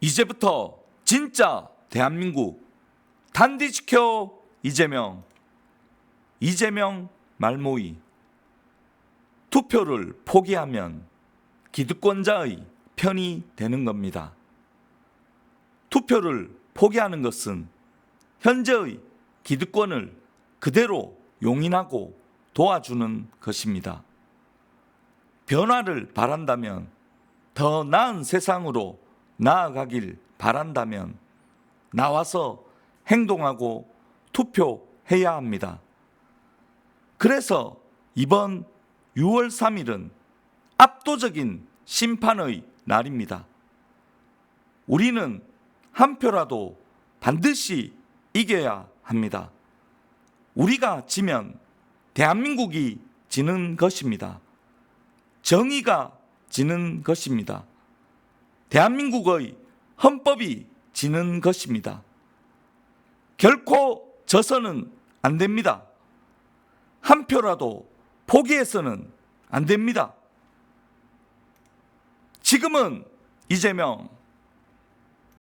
이제부터 진짜 대한민국 단디 지켜 이재명 이재명 말모이 투표를 포기하면 기득권자의 편이 되는 겁니다. 투표를 포기하는 것은 현재의 기득권을 그대로 용인하고 도와주는 것입니다. 변화를 바란다면 더 나은 세상으로 나아가길 바란다면 나와서 행동하고 투표해야 합니다. 그래서 이번 6월 3일은 압도적인 심판의 날입니다. 우리는 한 표라도 반드시 이겨야 합니다. 우리가 지면 대한민국이 지는 것입니다. 정의가 지는 것입니다. 대한민국의 헌법이 지는 것입니다. 결코 져서는 안 됩니다. 한 표라도 포기해서는 안 됩니다. 지금은 이재명